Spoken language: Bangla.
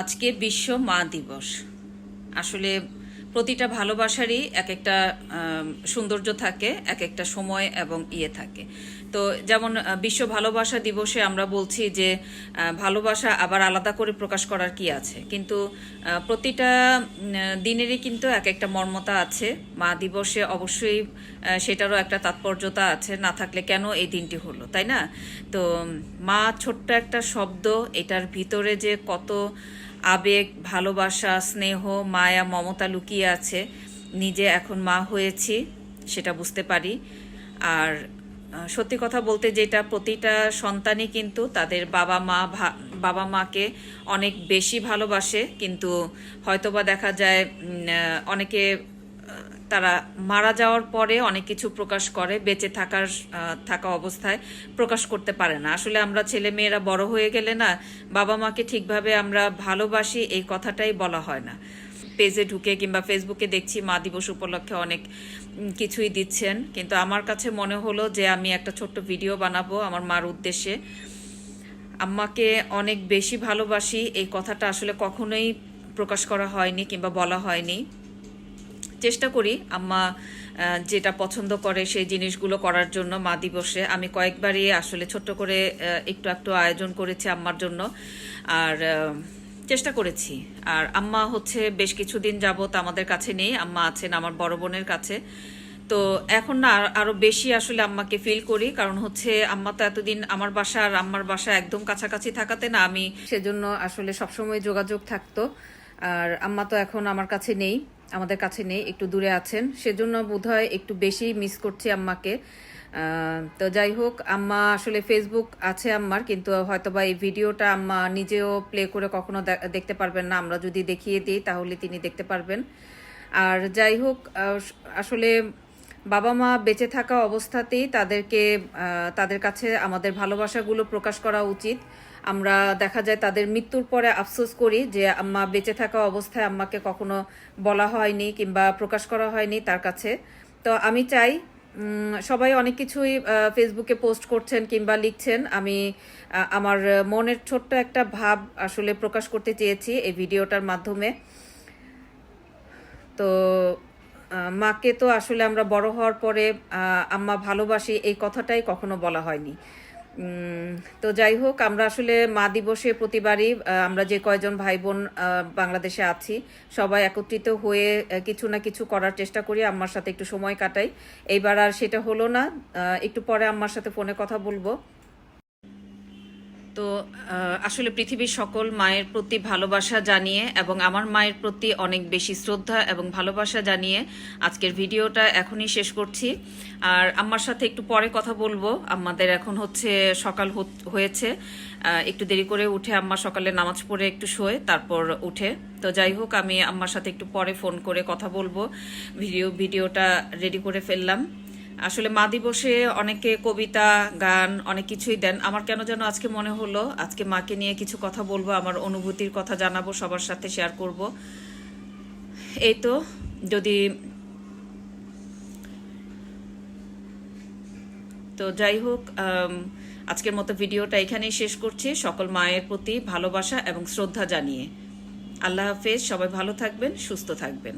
আজকে বিশ্ব মা দিবস। আসলে প্রতিটা ভালোবাসারই এক একটা সৌন্দর্য থাকে এক একটা সময় এবং ইয়ে থাকে। তো যেমন বিশ্ব ভালোবাসা দিবসে আমরা বলছি যে ভালোবাসা আবার আলাদা করে প্রকাশ করার কি আছে? কিন্তু প্রতিটা দিনেরই কিন্তু এক একটা মর্মতা আছে। মা দিবসে অবশ্যই সেটারও একটা তাৎপর্যতা আছে, না থাকলে কেন এই দিনটি হলো, তাই না? তো মা ছোট্ট একটা শব্দ, এটার ভিতরে যে কত আবেগ, ভালোবাসা, স্নেহ, মায়া, মমতা লুকিয়ে আছে। নিজে এখন মা হয়েছি, সেটা বুঝতে পারি। আর সত্যি কথা বলতে যেটা প্রতিটা সন্তানই কিন্তু তাদের বাবা মা বাবা মাকে অনেক বেশি ভালোবাসে। কিন্তু হয়তোবা দেখা যায় অনেকে তারা মারা যাওয়ার পরে অনেক কিছু প্রকাশ করে, বেঁচে থাকার থাকা অবস্থায় প্রকাশ করতে পারে না। আসলে আমরা ছেলে মেয়েরা বড় হয়ে গেলে না, বাবা মাকে ঠিকভাবে আমরা ভালোবাসি, এই কথাটাই বলা হয় না। পেজে ঢুকে কিংবা ফেসবুকে দেখছি, মা দিবস উপলক্ষে অনেক কিছুই দিচ্ছেন। কিন্তু আমার কাছে মনে হলো যে আমি একটা ছোট্ট ভিডিও বানাবো আমার মার উদ্দেশ্যে। আম্মাকে অনেক বেশি ভালোবাসি, এই কথাটা আসলে কখনোই প্রকাশ করা হয়নি কিংবা বলা হয়নি। চেষ্টা করি আম্মা যেটা পছন্দ করে সেই জিনিসগুলো করার জন্য মা দিবসে। আমি কয়েকবারই আসলে ছোট্ট করে একটু একটু আয়োজন করেছি আম্মার জন্য। আর চেষ্টা করেছি। আর আম্মা হচ্ছে বেশ কিছুদিন যাবত আমাদের কাছে নেই। আম্মা আছেন আমার বড় বোনের কাছে। তো এখন না আর- আরও বেশি আসলে আম্মাকে ফিল করি। কারণ হচ্ছে আম্মা তো এতদিন আমার বাসা আর আম্মার বাসা একদম কাছাকাছি থাকাতে না আমি সেজন্য আসলে সবসময় যোগাযোগ থাকতো। আর আম্মা তো এখন আমার কাছে নেই, আমাদের কাছে নেই, একটু দূরে আছেন। সেজন্য বোধহয় একটু বেশি মিস করছি আম্মাকে। তো যাই হোক, আম্মা আসলে ফেসবুক আছে আম্মার, কিন্তু হয়তোবা এই ভিডিওটা আম্মা নিজেও প্লে করে কখনো দেখতে পারবেন না। আমরা যদি দেখিয়ে দিই, তাহলে তিনি দেখতে পারবেন। আর যাই হোক আসলে বাবা মা বেঁচে থাকা অবস্থাতেই তাদেরকে তাদের কাছে আমাদের ভালোবাসাগুলো প্রকাশ করা উচিত। আমরা দেখা যায় তাদের মৃত্যুর পরে আফসোস করি যে আম্মা বেঁচে থাকা অবস্থায় আম্মাকে কখনো বলা হয়নি কিংবা প্রকাশ করা হয়নি তার কাছে। তো আমি চাই সবাই অনেক কিছুই ফেসবুকে পোস্ট করছেন কিংবা লিখছেন। আমি আমার মনের ছোট্ট একটা ভাব আসলে প্রকাশ করতে চেয়েছি এই ভিডিওটার মাধ্যমে। তো মাকে তো আসলে আমরা বড় হওয়ার পরে আম্মা ভালোবাসি, এই কথাটাই কখনো বলা হয়নি। তো যাই হোক, আমরা আসলে মা দিবসে প্রতিবারই আমরা যে কয়জন ভাই বোন বাংলাদেশে আছি, সবাই একত্রিত হয়ে কিছু না কিছু করার চেষ্টা করি, আম্মার সাথে একটু সময় কাটাই। এইবার আর সেটা হলো না একটু পরে আম্মার সাথে ফোনে কথা বলব। তো আসলে পৃথিবীর সকল মায়ের প্রতি ভালোবাসা জানিয়ে এবং আমার মায়ের প্রতি অনেক বেশি শ্রদ্ধা এবং ভালোবাসা জানিয়ে আজকের ভিডিওটা এখনই শেষ করছি। আর আমার সাথে একটু পরে কথা বলব। আমাদের এখন হচ্ছে সকাল হয়েছে। একটু দেরি করে উঠে আম্মা সকালে নামাজ পড়ে একটু শোয়, তারপর উঠে। তো যাই হোক, আমি আম্মার সাথে একটু পরে ফোন করে কথা বলব। ভিডিও, ভিডিওটা রেডি করে ফেললাম। আসলে মা দিবসে অনেকে কবিতা, গান, অনেক কিছুই দেন। আমার কেন যেন আজকে মনে হলো, আজকে মাকে নিয়ে কিছু কথা বলব, আমার অনুভূতির কথা জানাব, সবার সাথে শেয়ার করব। এই তো, যদি তো যাই হোক আজকের মতো ভিডিওটা এখানেই শেষ করছি। সকল মায়ের প্রতি ভালোবাসা এবং শ্রদ্ধা জানিয়ে। আল্লাহ হাফেজ, সবাই ভালো থাকবেন, সুস্থ থাকবেন।